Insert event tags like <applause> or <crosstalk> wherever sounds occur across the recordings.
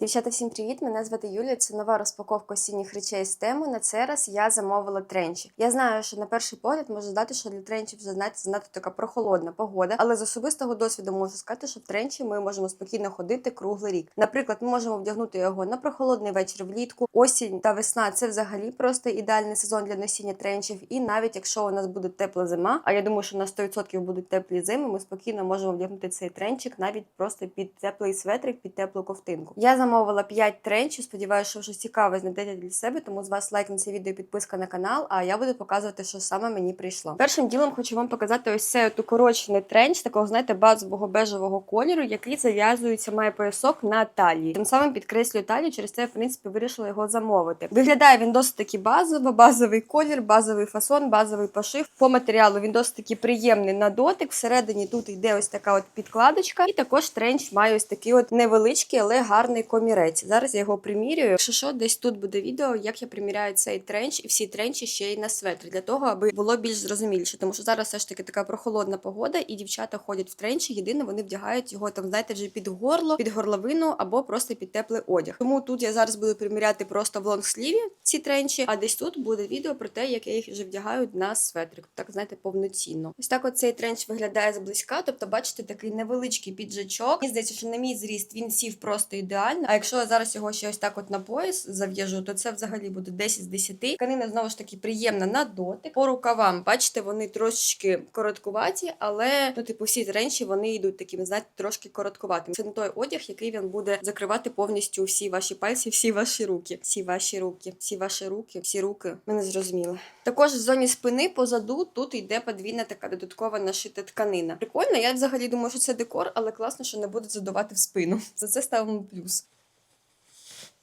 Дівчата, всім привіт! Мене звати Юлія. Це нова розпаковка осінніх речей з тему. На цей раз я замовила тренчі. Я знаю, що на перший погляд може здати, що для тренчів вже знаєте, занадто така прохолодна погода, але з особистого досвіду можу сказати, що в тренчі ми можемо спокійно ходити круглий рік. Наприклад, ми можемо вдягнути його на прохолодний вечір влітку, осінь та весна це взагалі просто ідеальний сезон для носіння тренчів. І навіть якщо у нас буде тепла зима, а я думаю, що на 100% будуть теплі зими, ми спокійно можемо вдягнути цей тренчик навіть просто під теплий светрик, під теплу ковтинку. Я замовила 5 тренчів. Сподіваюся, що щось цікаве знайдете для себе. Тому з вас лайк на це відео, і підписка на канал. А я буду показувати, що саме мені прийшло. Першим ділом хочу вам показати ось цей от укорочений тренч, такого знаєте, базового бежевого кольору, який зав'язується, має поясок на талії. Тим самим підкреслюю талію, через це в принципі вирішила його замовити. Виглядає він досить таки базово, базовий колір, базовий фасон, базовий пошив. По матеріалу він досить таки приємний на дотик. Всередині тут йде ось така от підкладочка, і також тренч має ось такий от невеличкий, але гарний комірець. Зараз я його примірюю. Якщо що, десь тут буде відео, як я приміряю цей тренч і всі тренчі ще й на светр, для того, аби було більш зрозуміліше. Тому що зараз все ж таки така прохолодна погода, і дівчата ходять в тренчі. Єдине, вони вдягають його там, знаєте, вже під горло, під горловину або просто під теплий одяг. Тому тут я зараз буду приміряти просто в лонгсліві ці тренчі, а десь тут буде відео про те, як я їх вже вдягаю на светрик. Так знаєте, повноцінно. Ось так от цей тренч виглядає зблизька. Тобто, бачите, такий невеличкий піджачок. Мені здається, що на мій зріст він сів просто ідеально. А якщо я зараз його ще ось так от на пояс зав'яжу, то це взагалі буде 10 з 10. Тканина знову ж таки приємна на дотик. По рукавам, бачите, вони трошечки короткуваті, але ну, типу, всі тренчі вони йдуть такими, знаєте, трошки короткуватими. Це не той одяг, який він буде закривати повністю всі ваші пальці, всі ваші руки, всі ваші руки, всі ваші руки, всі руки. Ми не зрозуміли. Також в зоні спини позаду тут йде подвійна така додаткова нашита тканина. Прикольно, я взагалі думаю, що це декор, але класно, що не буде задувати в спину. За це ставимо плюс.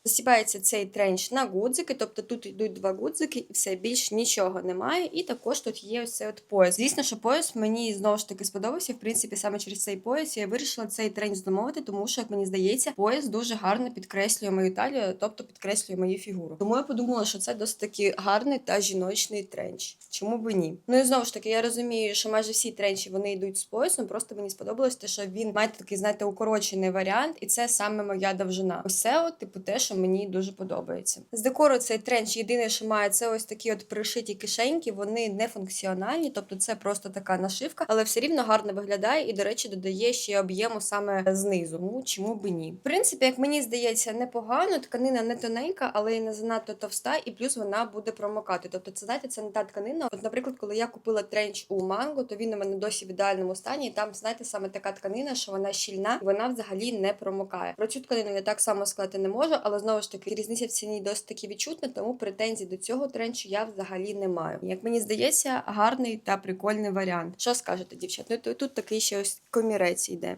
Засібається цей тренч на гудзики, тобто тут йдуть два гудзики, і все більш нічого немає. І також тут є ось цей от пояс. Звісно, що пояс мені знову ж таки сподобався. В принципі, саме через цей пояс я вирішила цей тренч замовити, тому що, як мені здається, пояс дуже гарно підкреслює мою талію, тобто підкреслює мою фігуру. Тому я подумала, що це досить таки гарний та жіночний тренч. Чому би ні? Ну і знову ж таки, я розумію, що майже всі тренчі вони йдуть з поясом. Просто мені сподобалось те, що він має такий, знаєте, укорочений варіант, і це саме моя довжина. Ось це, от, типу, те, що мені дуже подобається. З декору цей тренч єдине, що має, це ось такі от пришиті кишеньки, вони не функціональні, тобто це просто така нашивка, але все рівно гарно виглядає і, до речі, додає ще об'єму саме знизу. Ну чому би ні? В принципі, як мені здається, непогано. Тканина не тоненька, але й не занадто товста, і плюс вона буде промокати. Тобто, це знаєте, це не та тканина. От, наприклад, коли я купила тренч у манго, то він у мене досі в ідеальному стані. І там, знаєте, саме така тканина, що вона щільна, вона взагалі не промокає. Про цю тканину я так само сказати не можу, але знову ж таки різниця в ціні досить таки відчутна, тому претензій до цього тренчу я взагалі не маю. Як мені здається, гарний та прикольний варіант. Що скажете, дівчат? Ну то тут такий ще ось комірець йде.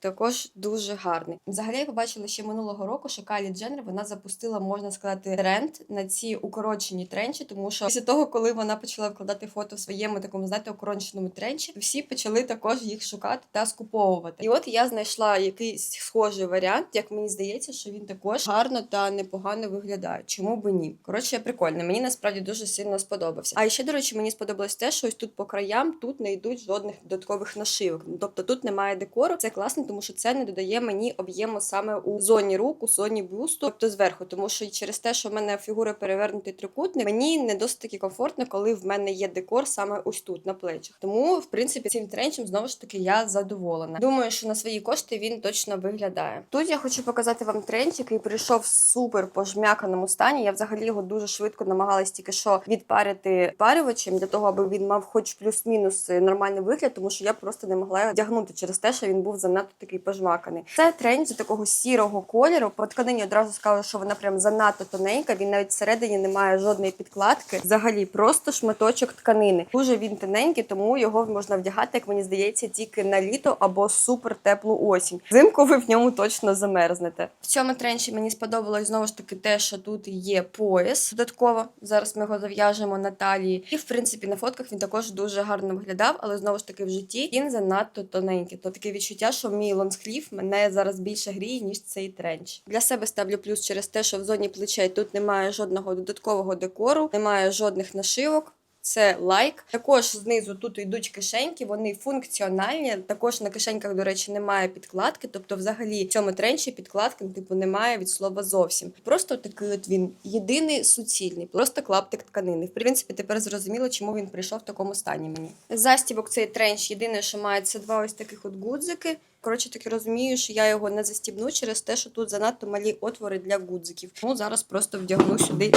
Також дуже гарний. Взагалі я побачила ще минулого року, що Кайлі Дженнер вона запустила, можна сказати, тренд на ці укорочені тренчі, тому що після того, коли вона почала вкладати фото в своєму такому, знаєте, укороченому тренчі, всі почали також їх шукати та скуповувати. І от я знайшла якийсь схожий варіант, як мені здається, що він також гарно та непогано виглядає. Чому би ні? Коротше, прикольно. Мені насправді дуже сильно сподобався. А ще, до речі, мені сподобалось те, що ось тут по краям тут не йдуть жодних додаткових нашивок. Тобто тут немає декору. Це класно, тому що це не додає мені об'єму саме у зоні рук, у зоні бюсту, тобто зверху, тому що через те, що в мене фігура перевернутий трикутник, мені не досить таки комфортно, коли в мене є декор саме ось тут на плечах. Тому, в принципі, цим тренчем знову ж таки я задоволена. Думаю, що на свої кошти він точно виглядає. Тут я хочу показати вам тренч, який прийшов в супер пожмяканому стані. Я взагалі його дуже швидко намагалась тільки що відпарити парювачем для того, аби він мав хоч плюс-мінус нормальний вигляд, тому що я просто не могла його вдягнути через те, що він був занадто такий пожмаканий. Це тренч такого сірого кольору. По тканині одразу сказала, що вона прям занадто тоненька. Він навіть всередині не має жодної підкладки. Взагалі, просто шматочок тканини. Дуже він тоненький, тому його можна вдягати, як мені здається, тільки на літо або супер теплу осінь. Взимку ви в ньому точно замерзнете. В цьому тренчі мені сподобалось знову ж таки те, що тут є пояс додатково. Зараз ми його зав'яжемо на талії. І в принципі на фотках він також дуже гарно виглядав, але знову ж таки в житті він занадто тоненький. То таке відчуття, що мій лонгслів мене зараз більше гріє, ніж цей тренч. Для себе ставлю плюс через те, що в зоні плечей тут немає жодного додаткового декору, немає жодних нашивок. це лайк. Також знизу тут йдуть кишеньки, вони функціональні. Також на кишеньках, до речі, немає підкладки. Тобто, взагалі, в цьому тренчі підкладки типу немає від слова зовсім. Просто такий от він єдиний суцільний, просто клаптик тканини. В принципі, тепер зрозуміло, чому він прийшов в такому стані мені. Застібок цей тренч єдине, що має це два ось таких от гудзики. Коротше, таки розумію, що я його не застібну через те, що тут занадто малі отвори для гудзиків. Тому зараз просто вдягну сюди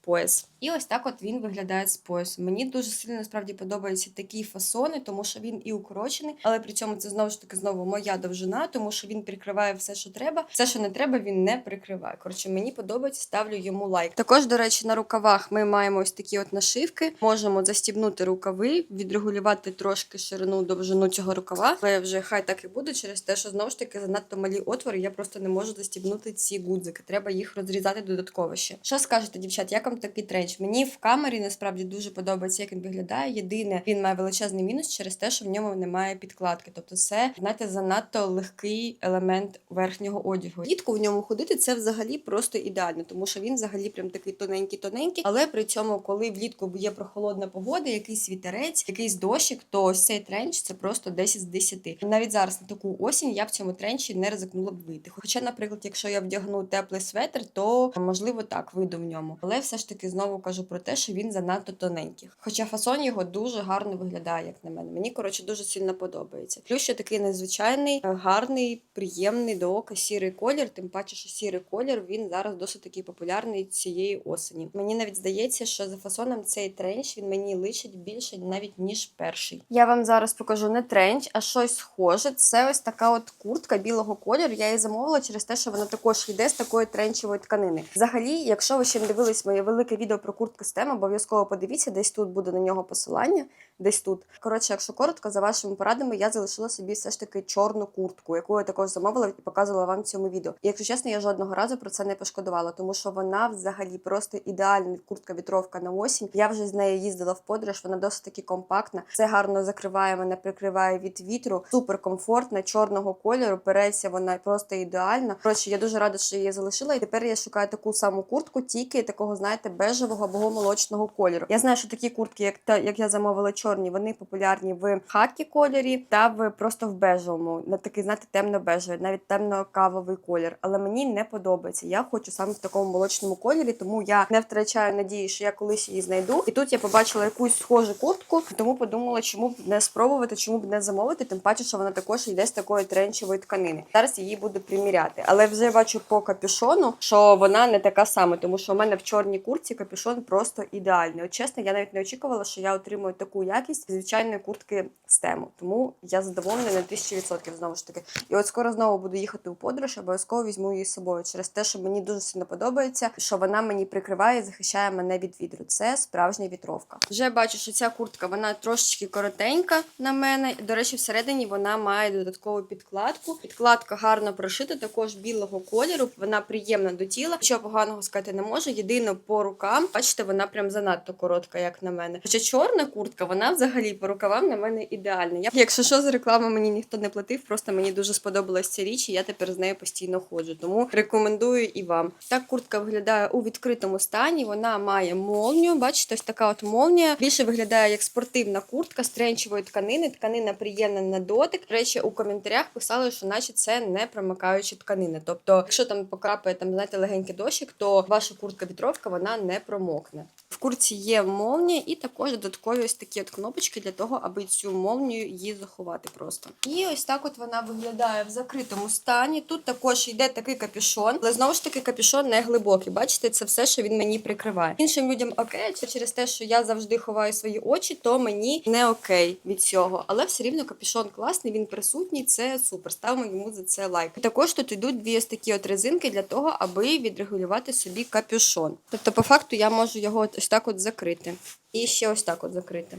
пояс. І ось так от він виглядає з поясом. Мені дуже сильно насправді подобаються такі фасони, тому що він і укорочений, але при цьому це знову ж таки знову моя довжина, тому що він прикриває все, що треба. Все, що не треба, він не прикриває. Коротше, мені подобається, ставлю йому лайк. Також, до речі, на рукавах ми маємо ось такі от нашивки. Можемо застібнути рукави, відрегулювати трошки ширину довжину цього рукава. Але вже хай так і буде, через те, що знову ж таки занадто малі отвори. Я просто не можу застібнути ці гудзики. Треба їх розрізати додатково ще. Що скажете, дівчат? Як вам такий тренч? Мені в камері насправді дуже подобається, як він виглядає. Єдине, він має величезний мінус через те, що в ньому немає підкладки. Тобто, це знаєте, занадто легкий елемент верхнього одягу. Влітку в ньому ходити це взагалі просто ідеально, тому що він взагалі прям такий тоненький-тоненький. Але при цьому, коли влітку є прохолодна погода, якийсь вітерець, якийсь дощик, то ось цей тренч це просто 10 з 10. Навіть зараз на таку осінь я в цьому тренчі не ризикнула б вийти. Хоча, наприклад, якщо я вдягну теплий светр, то можливо так вийду в ньому. Але все ж таки знову кажу про те, що він занадто тоненький. Хоча фасон його дуже гарно виглядає, як на мене. Мені коротше дуже сильно подобається. Плюс ще такий незвичайний, е, гарний, приємний до ока сірий колір. Тим паче, що сірий колір він зараз досить такий популярний цієї осені. Мені навіть здається, що за фасоном цей тренч він мені личить більше навіть ніж перший. Я вам зараз покажу не тренч, а щось схоже. Це ось така от куртка білого кольору. Я її замовила через те, що вона також йде з такої тренчевої тканини. Взагалі, якщо ви ще не дивились моє велике відео про куртки з тем, обов'язково подивіться, десь тут буде на нього посилання. Десь тут. Коротше, якщо коротко, за вашими порадами, я залишила собі все ж таки чорну куртку, яку я також замовила і показувала вам в цьому відео. І якщо чесно, я жодного разу про це не пошкодувала, тому що вона взагалі просто ідеальна куртка вітровка на осінь. Я вже з нею їздила в подорож, вона досить таки компактна. Це гарно закриває мене, прикриває від вітру. Супер комфортна, чорного кольору. Переться вона просто ідеальна. Коротше, я дуже рада, що її залишила. І тепер я шукаю таку саму куртку, тільки такого, знаєте, бежевого або молочного кольору. Я знаю, що такі куртки, як та як я замовила чорні, вони популярні в хакі кольорі та в просто в бежевому, на такий, знаєте, темно-бежевий, навіть темно-кавовий колір. Але мені не подобається. Я хочу саме в такому молочному кольорі, тому я не втрачаю надії, що я колись її знайду. І тут я побачила якусь схожу куртку, тому подумала, чому б не спробувати, чому б не замовити. Тим паче, що вона також йде з такої тренчевої тканини. Зараз її буду приміряти. Але вже бачу по капюшону, що вона не така сама, тому що у мене в чорній куртці капюшон просто ідеальний. От чесно, я навіть не очікувала, що я отримую таку якість звичайної куртки з тему. Тому я задоволена на тисячі відсотків знову ж таки. І от скоро знову буду їхати у подорож, обов'язково візьму її з собою через те, що мені дуже сильно подобається, що вона мені прикриває і захищає мене від вітру. Це справжня вітровка. Вже бачу, що ця куртка вона трошечки коротенька на мене. До речі, всередині вона має додаткову підкладку. Підкладка гарно прошита, також білого кольору. Вона приємна до тіла. Нічого поганого сказати не можу. Єдине по рукам, бачите, вона прям занадто коротка, як на мене. Хоча чорна куртка, вона взагалі по рукавам на мене ідеальна. Я, якщо що, за рекламу мені ніхто не платив, просто мені дуже сподобалась ця річ, і я тепер з нею постійно ходжу. Тому рекомендую і вам. Так куртка виглядає у відкритому стані. Вона має молнію. Бачите, ось така от молнія. Більше виглядає як спортивна куртка з тренчевої тканини. Тканина приємна на дотик. До речі, у коментарях писали, що наче це не промикаючі тканини. Тобто, якщо там покрапає там, знаєте, легенький дощик, то ваша куртка вітровка не промокне. В куртці є молнія і також додаткові ось такі от кнопочки для того, аби цю молнію її заховати просто. І ось так от вона виглядає в закритому стані. Тут також йде такий капюшон, але знову ж таки капюшон не глибокий. Бачите, це все, що він мені прикриває. Іншим людям окей, це через те, що я завжди ховаю свої очі, то мені не окей від цього. Але все рівно капюшон класний, він присутній. Це супер. Ставимо йому за це лайк. Також тут йдуть дві ось такі от резинки для того, аби відрегулювати собі капюшон. Тобто, по факту, я можу його ось так от закрити. І ще ось так от закрити.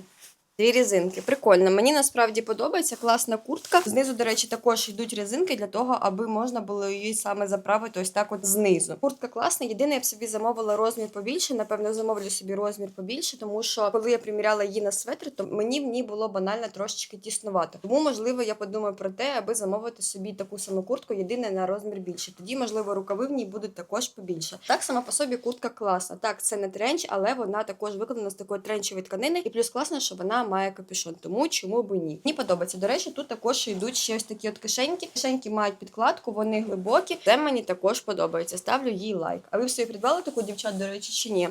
Дві резинки. Прикольно. Мені насправді подобається класна куртка. Знизу, до речі, також йдуть резинки для того, аби можна було її саме заправити ось так от знизу. Куртка класна. Єдине, я б собі замовила розмір побільше. Напевно, замовлю собі розмір побільше, тому що коли я приміряла її на светр, то мені в ній було банально трошечки тіснувато. Тому, можливо, я подумаю про те, аби замовити собі таку саму куртку, єдине на розмір більше. Тоді, можливо, рукави в ній будуть також побільше. Так сама по собі куртка класна. Так, це не тренч, але вона також виконана з такої тренчової тканини. І плюс класно, що вона має капюшон. Тому чому б ні? Мені подобається. До речі, тут також йдуть ще ось такі от кишеньки. Кишеньки мають підкладку, вони глибокі. Це мені також подобається. Ставлю їй лайк. А ви в собі придбали таку дівчат, до речі, чи ні?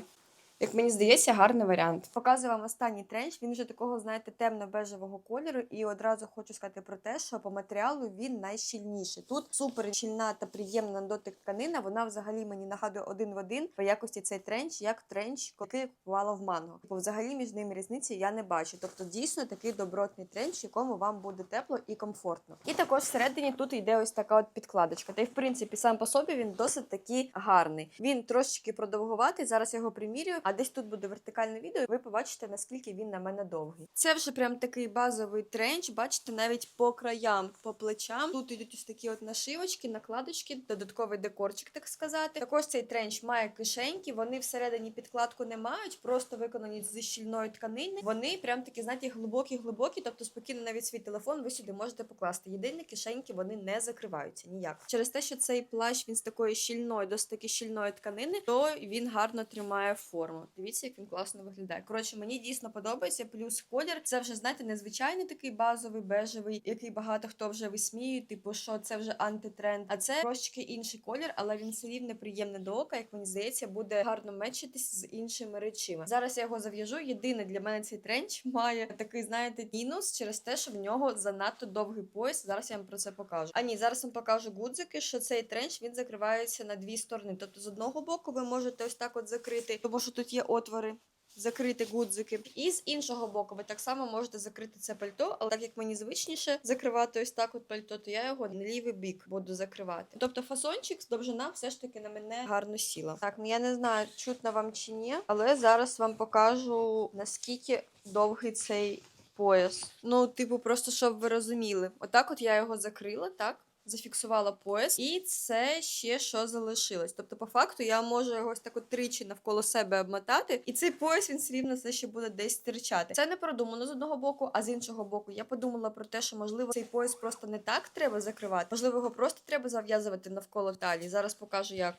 Як мені здається, гарний варіант. Показую вам останній тренч. Він вже такого, знаєте, темно-бежевого кольору. І одразу хочу сказати про те, що по матеріалу він найщільніший. Тут супер щільна та приємна дотик тканина. Вона взагалі мені нагадує один в один по якості цей тренч, як тренч, який купувала в манго. Бо взагалі між ними різниці я не бачу. Тобто дійсно такий добротний тренч, якому вам буде тепло і комфортно. І також всередині тут йде ось така от підкладочка. Та й в принципі сам по собі він досить такий гарний. Він трошечки продовгуватий. Зараз я його примірюю. А десь тут буде вертикальне відео, і ви побачите, наскільки він на мене довгий. Це вже прям такий базовий тренч. Бачите, навіть по краям, по плечам. Тут йдуть ось такі от нашивочки, накладочки, додатковий декорчик, так сказати. Також цей тренч має кишеньки. Вони всередині підкладку не мають, просто виконані зі щільної тканини. Вони прям такі, знаєте, глибокі-глибокі, тобто спокійно навіть свій телефон ви сюди можете покласти. Єдині кишеньки вони не закриваються ніяк. Через те, що цей плащ він з такої щільної, досить таки щільної тканини, то він гарно тримає форму. Дивіться, як він класно виглядає. Коротше, мені дійсно подобається. Плюс колір це вже знаєте, незвичайний такий базовий, бежевий, який багато хто вже висміює, типу, що це вже антитренд. А це трошки інший колір, але він все рівно приємний до ока, як мені здається, буде гарно мечитись з іншими речима. Зараз я його зав'яжу. Єдине для мене цей тренч має такий, знаєте, мінус через те, що в нього занадто довгий пояс. Зараз я вам про це покажу. А ні, зараз вам покажу гудзики, що цей тренч він закривається на дві сторони. Тобто, з одного боку ви можете ось так от закрити, тому що тут є отвори. Закрити гудзики, і з іншого боку, ви так само можете закрити це пальто, але так як мені звичніше закривати ось так от пальто, то я його на лівий бік буду закривати. Тобто фасончик, довжина все ж таки на мене гарно сіла. Так, ну я не знаю, чутно вам чи ні, але зараз вам покажу наскільки довгий цей пояс. Ну, типу, просто щоб ви розуміли. Отак, от я його закрила, так зафіксувала пояс, і це ще що залишилось. Тобто, по факту, я можу його ось так от тричі навколо себе обмотати, і цей пояс він все рівно все ще буде десь стирчати. Це не продумано з одного боку, а з іншого боку, я подумала про те, що можливо цей пояс просто не так треба закривати. Можливо, його просто треба зав'язувати навколо талії. Зараз покажу як.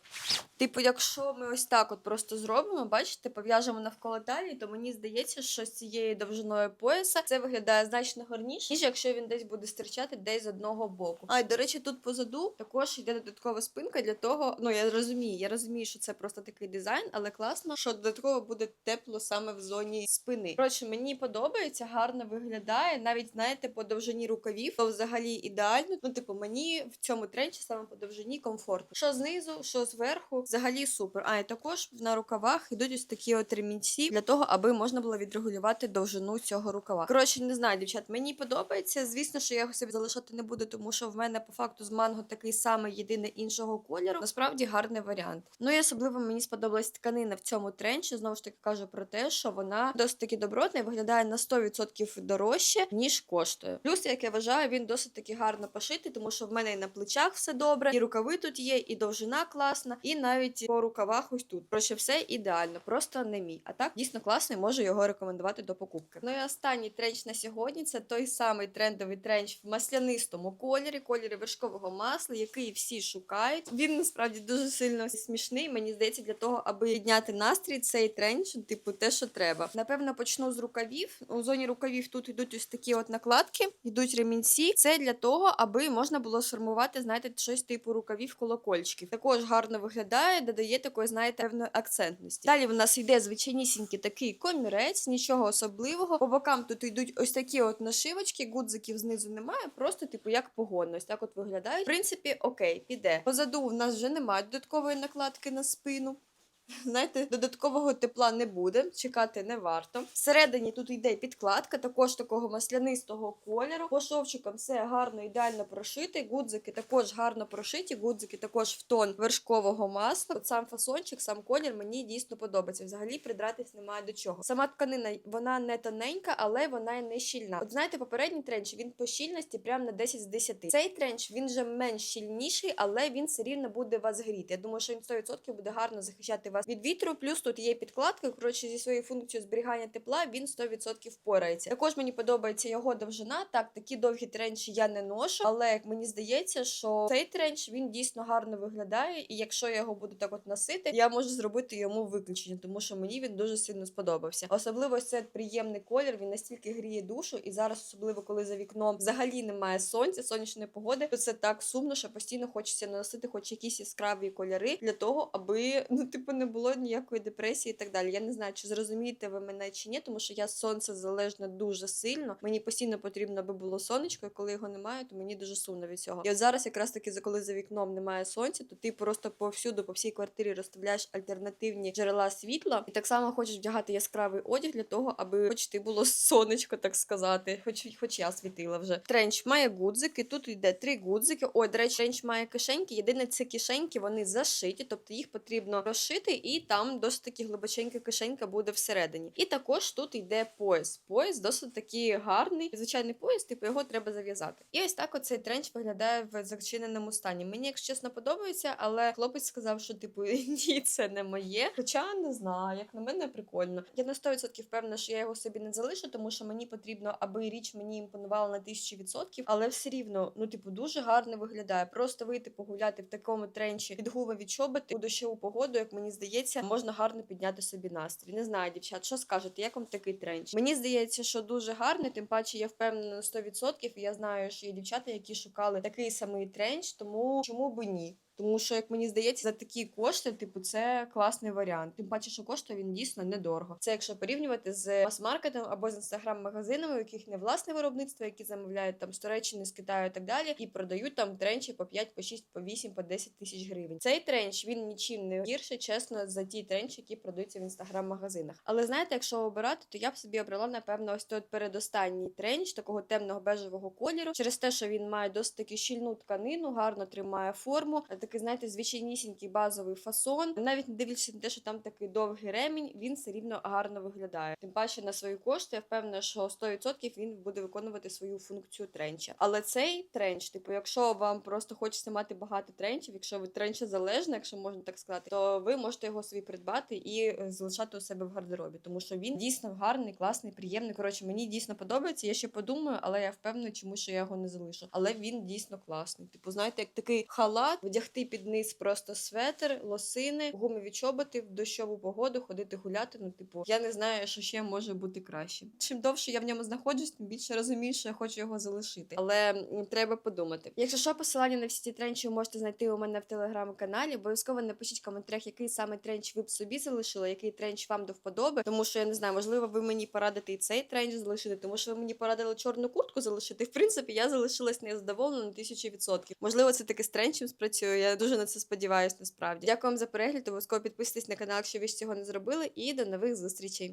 Типу, якщо ми ось так от просто зробимо, бачите, пов'яжемо навколо талії, то мені здається, що з цією довжиною пояса це виглядає значно гарніше, ніж якщо він десь буде стирчати десь з одного боку. А й до речі, тут позаду також йде додаткова спинка для того. Ну я розумію, я розумію, що це просто такий дизайн, але класно, що додатково буде тепло саме в зоні спини. Коротше, мені подобається, гарно виглядає. Навіть знаєте, по довжині рукавів, то взагалі ідеально. Ну, типу, мені в цьому тренчі саме по довжині комфортно. Що знизу, що зверху, взагалі супер. А і також на рукавах йдуть ось такі от ремінці для того, аби можна було відрегулювати довжину цього рукава. Коротше, не знаю, дівчат, мені подобається. Звісно, що я його собі залишати не буду, тому що в мене по факту з манго такий самий єдине іншого кольору. Насправді гарний варіант. Ну і особливо мені сподобалась тканина в цьому тренчі. Знову ж таки кажу про те, що вона досить таки добротна і виглядає на 100% дорожче, ніж коштує. Плюс, як я вважаю, він досить таки гарно пошитий, тому що в мене і на плечах все добре, і рукави тут є, і довжина класна, і навіть по рукавах ось тут. Коротше, все ідеально, просто не мій. А так дійсно класний, можу його рекомендувати до покупки. Ну і останній тренч на сьогодні це той самий трендовий тренч в маслянистому кольорі, кольорі вершкового масла, який всі шукають. Він насправді дуже сильно смішний. Мені здається, для того, аби підняти настрій, цей тренч, типу, те, що треба. Напевно, почну з рукавів. У зоні рукавів тут йдуть ось такі от накладки, йдуть ремінці. Це для того, аби можна було сформувати, знаєте, щось типу рукавів колокольчиків. Також гарно виглядає, додає такої, знаєте, певної акцентності. Далі в нас йде звичайнісінький такий комірець, нічого особливого. По бокам тут йдуть ось такі от нашивочки, гудзиків знизу немає, просто типу як погодно. Ось так от виглядають. В принципі, окей, піде. Позаду в нас вже немає додаткової накладки на спину. Знаєте, додаткового тепла не буде, чекати не варто. Всередині тут йде підкладка, також такого маслянистого кольору. По шовчикам все гарно, ідеально прошите. Гудзики також гарно прошиті. Гудзики також в тон вершкового масла. От сам фасончик, сам колір мені дійсно подобається. Взагалі придратись немає до чого. Сама тканина вона не тоненька, але вона не щільна. От знаєте, попередній тренч він по щільності прям на 10 з 10. Цей тренч він вже менш щільніший, але він все рівно буде вас гріти. Я думаю, що він 100% буде гарно захищати вас від вітру. Плюс тут є підкладка. Коротше, зі своєю функцією зберігання тепла він 100% впорається. Також мені подобається його довжина. Так, такі довгі тренчі я не ношу, але як мені здається, що цей тренч він дійсно гарно виглядає, і якщо я його буду так от носити, я можу зробити йому виключення, тому що мені він дуже сильно сподобався. Особливо цей приємний колір. Він настільки гріє душу, і зараз, особливо коли за вікном взагалі немає сонця, сонячної погоди, то це так сумно, що постійно хочеться носити хоч якісь яскраві кольори для того, аби ну типу не було ніякої депресії і так далі. Я не знаю, чи зрозумієте ви мене чи ні, тому що я сонце залежна дуже сильно. Мені постійно потрібно, аби було сонечко, і коли його немає, то мені дуже сумно від цього. І от зараз, якраз таки, коли за вікном немає сонця, то ти просто повсюду, по всій квартирі розставляєш альтернативні джерела світла, і так само хочеш вдягати яскравий одяг для того, аби хоч ти було сонечко, так сказати, хоч хоч я світила вже. Тренч має гудзики. Тут йде три гудзики. Ой, до речі, тренч має кишеньки. Єдине, ці кишеньки вони зашиті, тобто їх потрібно розшити, і там досить таки глибоченька кишенька буде всередині. І також тут йде пояс. Пояс досить такий гарний. Звичайний пояс, типу його треба зав'язати. І ось так оцей тренч виглядає в зачиненому стані. Мені, якщо чесно, подобається, але хлопець сказав, що типу <laughs> ні, це не моє. Хоча не знаю, як на мене прикольно. Я на 100% впевнена, що я його собі не залишу, тому що мені потрібно, аби річ мені імпонувала на 1000%, але все рівно, ну типу, дуже гарно виглядає. Просто вийти погуляти в такому тренчі від гуми від чоботи у дощову погоду, як мені здається, можна гарно підняти собі настрій. Не знаю, дівчат, що скажете, як вам такий тренч? Мені здається, що дуже гарний, тим паче я впевнена на 100%, і я знаю, що є дівчата, які шукали такий самий тренч, тому чому би ні? Тому що, як мені здається, за такі кошти, типу, це класний варіант. Тим паче, що коштує він дійсно недорого. Це якщо порівнювати з мас-маркетом або з інстаграм-магазинами, у яких не власне виробництво, які замовляють там з Туреччини, з Китаю і так далі, і продають там тренчі по 5, по 6, по 8, по 10 тисяч гривень. Цей тренч він нічим не гірше, чесно, за ті тренчі, які продаються в інстаграм-магазинах. Але знаєте, якщо обирати, то я б собі обрала, напевно, ось той передостанній тренч такого темного бежевого кольору, через те, що він має досить таки щільну тканину, гарно тримає форму. Такий, знаєте, звичайнісінький базовий фасон. Навіть не дивлячись на те, що там такий довгий ремінь, він все рівно гарно виглядає. Тим паче на свої кошти, я впевнена, що 100% він буде виконувати свою функцію тренча. Але цей тренч, типу, якщо вам просто хочеться мати багато тренчів, якщо ви тренча залежна, якщо можна так сказати, то ви можете його собі придбати і е, залишати у себе в гардеробі, тому що він дійсно гарний, класний, приємний. Коротше, мені дійсно подобається. Я ще подумаю, але я впевнена, чому що я його не залишу. Але він дійсно класний. Типу, знаєте, як такий халат, вдягти під низ просто светр, лосини, гумові чоботи в дощову погоду, ходити гуляти. Ну, типу, я не знаю, що ще може бути краще. Чим довше я в ньому знаходжусь, тим більше розумію, що я хочу його залишити. Але треба подумати. Якщо що, посилання на всі ці тренчі ви можете знайти у мене в телеграм-каналі. Обов'язково напишіть в коментарях, який саме тренч ви б собі залишили, який тренч вам до вподоби. Тому що я не знаю, можливо, ви мені порадите і цей тренч залишити, тому що ви мені порадили чорну куртку залишити. В принципі, я залишилась незадоволена на тисячу відсотків. Можливо, це таки з тренчем спрацює. Я дуже на це сподіваюся. Насправді, дякую вам за перегляд. Обов'язково підписуйтесь на канал, якщо ви ж цього не зробили. І до нових зустрічей.